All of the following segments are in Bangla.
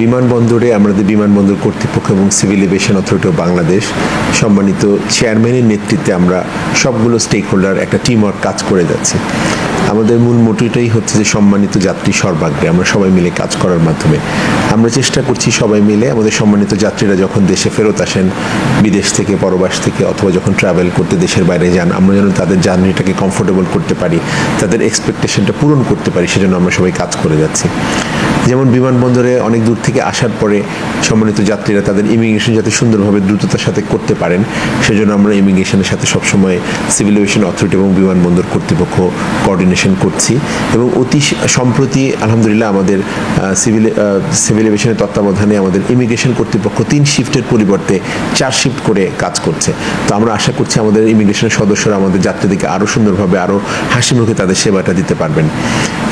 বিমানবন্দরে আমাদের বিমানবন্দর কর্তৃপক্ষ এবং civil aviation authority of Bangladesh সম্মানিত চেয়ারম্যানের নেতৃত্বে আমরা সবগুলো স্টেক হোল্ডার একটা টিম ওয়ার্ক কাজ করে যাচ্ছি। আমাদের মূল মোটিভটাই হচ্ছে যে সম্মানিত যাত্রী সর্বাগ্রে, আমরা সবাই মিলে কাজ করার মাধ্যমে। আমরা চেষ্টা করছি সবাই মিলে আমাদের সম্মানিত যাত্রীরা যখন দেশে ফেরত আসেন, বিদেশ থেকে, পরবাস থেকে, অথবা যখন ট্রাভেল করতে দেশের বাইরে যান, আমরা যেন তাদের জার্নিটাকে কমফোর্টেবল করতে পারি, তাদের এক্সপেকটেশনটা পূরণ করতে পারি, সেজন্য আমরা সবাই কাজ করে যাচ্ছি। যেমন বিমানবন্দরে অনেক দূর থেকে আসার পরে সম্মানিত যাত্রীরা তাদের ইমিগ্রেশন যাতে সুন্দরভাবে দ্রুততার সাথে করতে পারেন, সেজন্য আমরা ইমিগ্রেশনের সাথে সবসময় সিভিল এভিয়েশন অথরিটি এবং বিমানবন্দর কর্তৃপক্ষ কোঅর্ডিনেশন করছি। এবং অতি সম্প্রতি আলহামদুলিল্লাহ আমাদের সিভিল সিভিল এভিয়েশনের তত্ত্বাবধানে আমাদের ইমিগ্রেশন কর্তৃপক্ষ তিন শিফটের পরিবর্তে চার শিফট করে কাজ করছে। তো আমরা আশা করছি আমাদের ইমিগ্রেশনের সদস্যরা আমাদের যাত্রীদেরকে আরও সুন্দরভাবে আরও হাসি মুখে তাদের সেবাটা দিতে পারবেন।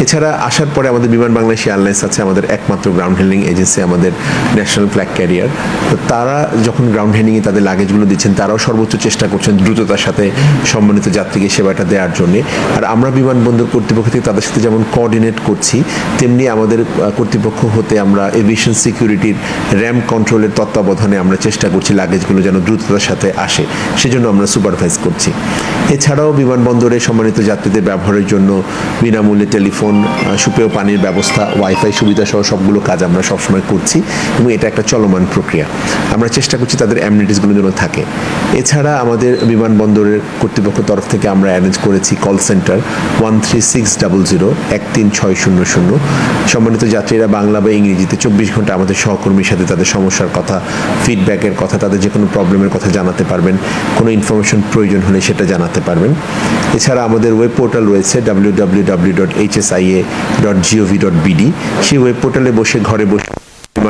এছাড়া আসার পরে আমাদের বিমান বাংলাদেশ এয়ারলাইন্স আছে আমাদের একমাত্র গ্রাউন্ড হ্যান্ডলিং এজেন্সি আমাদের ন্যাশনাল ফ্ল্যাগ ক্যারিয়ার তো তারা যখন গ্রাউন্ড হ্যান্ডিংয়ে তাদের লাগেজগুলো দিচ্ছেন, তারাও সর্বোচ্চ চেষ্টা করছেন দ্রুততার সাথে সম্মানিত যাত্রীকে সেবাটা দেওয়ার জন্য। আর আমরা বিমানবন্দর কর্তৃপক্ষ থেকে তাদের সাথে যেমন কোঅর্ডিনেট করছি, তেমনি আমাদের কর্তৃপক্ষ হতে আমরা এভিয়েশন সিকিউরিটির র্যাম কন্ট্রোলের তত্ত্বাবধানে আমরা চেষ্টা করছি লাগেজগুলো যেন দ্রুততার সাথে আসে। সেজন্য আমরা সুপারভাইজ করছি। এছাড়াও বিমানবন্দরে সম্মানিত যাত্রীদের ব্যবহারের জন্য বিনামূল্যে টেলিফোন সুপেয় পানির ব্যবস্থা ওয়াইফাই সুবিধা সহ সবগুলো কাজ আমরা সবসময় করছি এবং এটা একটা চলমান প্রক্রিয়া। আমরা চেষ্টা করছি তাদের অ্যামিনিটিসগুলো যেন থাকে। এছাড়া আমাদের বিমানবন্দরের কর্তৃপক্ষ তরফ থেকে আমরা অ্যারেঞ্জ করেছি call centre one three six double zero এক তিন ছয় শূন্য শূন্য। সম্মানিত যাত্রীরা বাংলা বা ইংরেজিতে চব্বিশ ঘণ্টা আমাদের সহকর্মীর সাথে তাদের সমস্যার কথা ফিডব্যাকের কথা, তাদের যে কোনো প্রবলেমের কথা জানাতে পারবেন। কোনো ইনফরমেশন প্রয়োজন হলে সেটা জানাতে পারবেন। এছাড়া আমাদের ওয়েব পোর্টাল রয়েছে W W W dot H S I A dot G O V dot BD সেই ওয়েব পোর্টালে বসে ঘরে বসে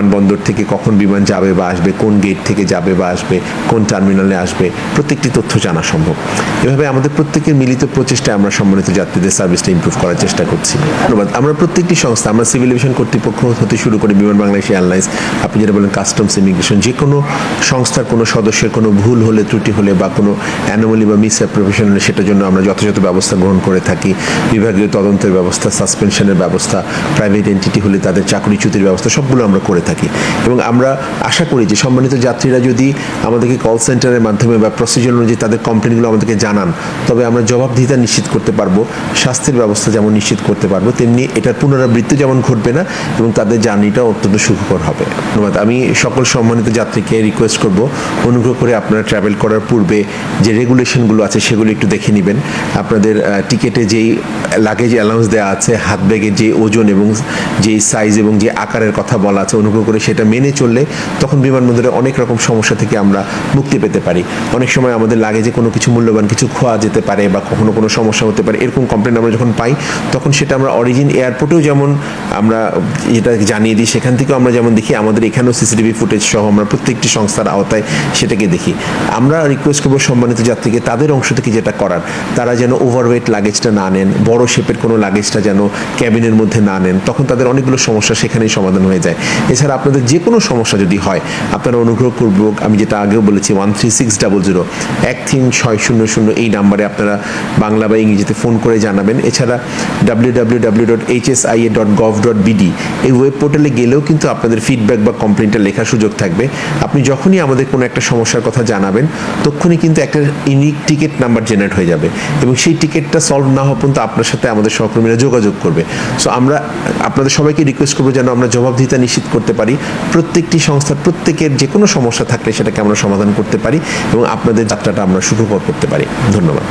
বিমানবন্দর থেকে কখন বিমান যাবে বা আসবে, কোন গেট থেকে যাবে বা আসবে, কোন টার্মিনালে আসবে, প্রত্যেকটি তথ্য জানা সম্ভব। এভাবে আমাদের প্রত্যেকের মিলিত প্রচেষ্টায় আমরা সম্মানিত যাত্রীদের সার্ভিসটা ইম্প্রুভ করার চেষ্টা করছি। ধন্যবাদ। আমরা প্রত্যেকটি সংস্থা, আমরা সিভিল এভিয়েশন কর্তৃপক্ষ হতে শুরু করে বিমান বাংলাদেশ এয়ারলাইন্স। আপনি যেটা বলেন কাস্টমস ইমিগ্রেশন যে কোনো সংস্থার কোনো সদস্যের কোনো ভুল হলে, ত্রুটি হলে বা কোনো অ্যানোমালি বা মিস অ্যাপ্রোভেশন হলে সেটার জন্য আমরা যথাযথ ব্যবস্থা গ্রহণ করে থাকি। বিভাগীয় তদন্তের ব্যবস্থা সাসপেনশনের ব্যবস্থা প্রাইভেট এন্টিটি হলে তাদের চাকরিচ্যুতির ব্যবস্থা, সবগুলো আমরা করে থাকি। এবং আমরা আশা করি যে সম্মানিত যাত্রীরা যদি আমাদেরকে কল সেন্টারের মাধ্যমে বা প্রসিজার অনুযায়ী তাদের কমপ্লেনগুলো আমাদেরকে জানান, তবে আমরা জবাবদিহিতা নিশ্চিত করতে পারব, স্বাস্থ্যের ব্যবস্থা যেমন নিশ্চিত করতে পারব, তেমনি এটার পুনরাবৃত্তি যেমন ঘটবে না, এবং তাদের জার্নিটা অত্যন্ত সুখকর হবে। ধন্যবাদ। আমি সকল সম্মানিত যাত্রীকে রিকোয়েস্ট করব, অনুগ্রহ করে আপনারা ট্রাভেল করার পূর্বে যে রেগুলেশনগুলো আছে সেগুলো একটু দেখে নেবেন। আপনাদের টিকেটে যেই লাগেজ অ্যালাউন্স দেওয়া আছে, হাত ব্যাগের যে ওজন এবং যেই সাইজ এবং যে আকারের কথা বলা আছে অনুগ্রহ করে সেটা মেনে চললে তখন বিমানবন্দরে অনেক রকম সমস্যা থেকে আমরা মুক্তি পেতে পারি। অনেক সময় আমাদের লাগেজে কোনো কিছু মূল্যবান কিছু খোয়া যেতে পারে বা কখনো কোনো সমস্যা হতে পারে, এরকম কমপ্লেন আমরা যখন পাই, তখন সেটা আমরা অরিজিন এয়ারপোর্টেও যেমন আমরা যেটা জানিয়ে দিই, সেখান থেকেও আমরা যেমন দেখি, আমাদের এখানেও সিসিটিভি ফুটেজ সহ আমরা প্রত্যেকটি সংস্থার আওতায় সেটাকে দেখি। আমরা রিকোয়েস্ট করব সম্মানিত যাত্রীকে তাদের অংশ থেকে যেটা করার, তারা যেন ওভারওয়েট লাগেজটা না নেন, বড় শেপের কোনো লাগেজটা যেন ক্যাবিনের মধ্যে না নেন, তখন তাদের অনেকগুলো সমস্যা সেখানেই সমাধান হয়ে যায়। এছাড়া আপনাদের যে কোনো সমস্যা যদি হয়, আপনারা অনুগ্রহ পূর্বক আমি যেটা আগেও বলেছি one three six double zero এক তিন ছয় শূন্য শূন্য এই নাম্বারে আপনারা বাংলা বা ইংরেজিতে ফোন করে জানাবেন। এছাড়া W W W dot H S I A dot gov dot BD এই ওয়েব পোর্টালে গেলেও কিন্তু আপনাদের ফিডব্যাক বা কমপ্লেনটা লেখার সুযোগ থাকবে। আপনি যখনই আমাদের কোনো একটা সমস্যার কথা জানাবেন তখনই কিন্তু একটা ইউনিক টিকিট নাম্বার জেনারেট হয়ে যাবে এবং সেই টিকিটটা সলভ না হওয়া পর্যন্ত আপনার সাথে আমাদের সহকর্মীরা যোগাযোগ করবে। সো আমরা, আপনাদের সবাইকে রিকোয়েস্ট করব যেন আমরা জবাবদিহিতা নিশ্চিত করতে পারি। প্রত্যেকটি সংস্থার, প্রত্যেকের যে কোনো সমস্যা থাকলে সেটাকে আমরা সমাধান করতে পারি এবং আপনাদের যাত্রাটা আমরা সুখকর করতে পারি। ধন্যবাদ।